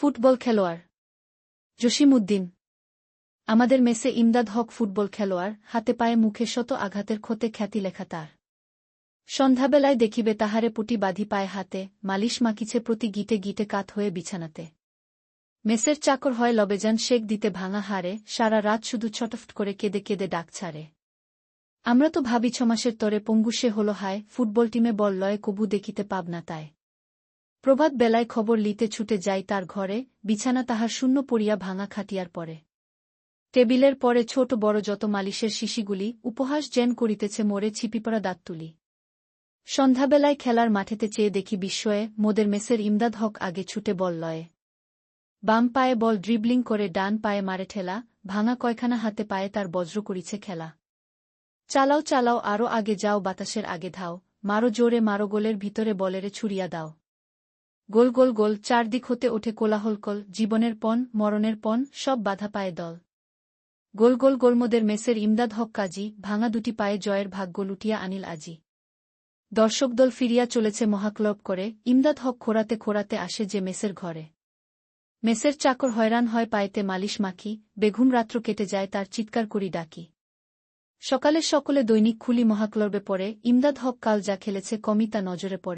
Football খেলোয়াড়। জসিমউদ্দিন। আমাদের মেসে ইমদাদ হক ফুটবল খেলোয়াড়, হাতে পায়ে মুখে শত আঘাতের ক্ষতে খ্যাতি লেখা তার। সন্ধ্যাবেলায় দেখিবে তাহারে পুটি বাঁধি পায়ে হাতে, মালিশ মাকিছে প্রতি গিটে গিটে কাত হয়ে বিছানাতে। মেসের চাকর হয় লবেজান শেক দিতে ভাঙা হারে সারা রাত শুধু ছটফট করে কেঁদে কেঁদে ডাক ছাড়ে। আমরা তো ভাবি ছমাসের তরে পঙ্গুসে হল হায়, ফুটবল টিমে বল লয়ে কবু দেখিতে পাব না তাই। প্রভাত বেলায় খবর লিতে ছুটে যাই তার ঘরে, বিছানা তাহার শূন্য পড়িয়া ভাঙা খাটিয়ার পরে। টেবিলের পরে ছোট বড় যত মালিশের শিশিগুলি, উপহাস জেন করিতেছে মোরে ছিপিপড়া দাঁত তুলি সন্ধ্যাবেলায় খেলার মাঠেতে চেয়ে দেখি বিস্ময়ে, মোদের মেসের ইমদাদ হক আগে ছুটে বল লয়ে। বাম পায়ে বল ড্রিবলিং করে ডান পায়ে মারে ঠেলা, ভাঙা কয়খানা হাতে পায়ে তার বজ্র করিছে খেলা। চালাও চালাও আরও আগে যাও, বাতাসের আগে ধাও, মারো জোরে মারো গোলের ভিতরে বলেরে ছুড়িয়া দাও। গোল গোল গোল চারদিক হতে ওঠে কোলাহলকল জীবনের পণ, মরণের পণ, সব বাধা পায় দল। গোল গোল গোলমোদের মেসের ইমদাদ হক কাজী, ভাঙা দুটি পায়ে জয়ের ভাগ্য লুটিয়া আনিল আজি। দর্শক দল ফিরিয়া চলেছে মহাক্লব করে, ইমদাদ হক খোরাতে খোরাতে আসে যে মেসের ঘরে। মেসের চাকর হয়রান হয় পায়েতে মালিশ মাখি, বেঘুম রাত্র কেটে যায় তার চিৎকার করি ডাকি। সকালে সকলে দৈনিক খুলি মহাক্লবে পড়ে, ইমদাদ হক কাল যা খেলেছে কমই তা নজরে পড়ে।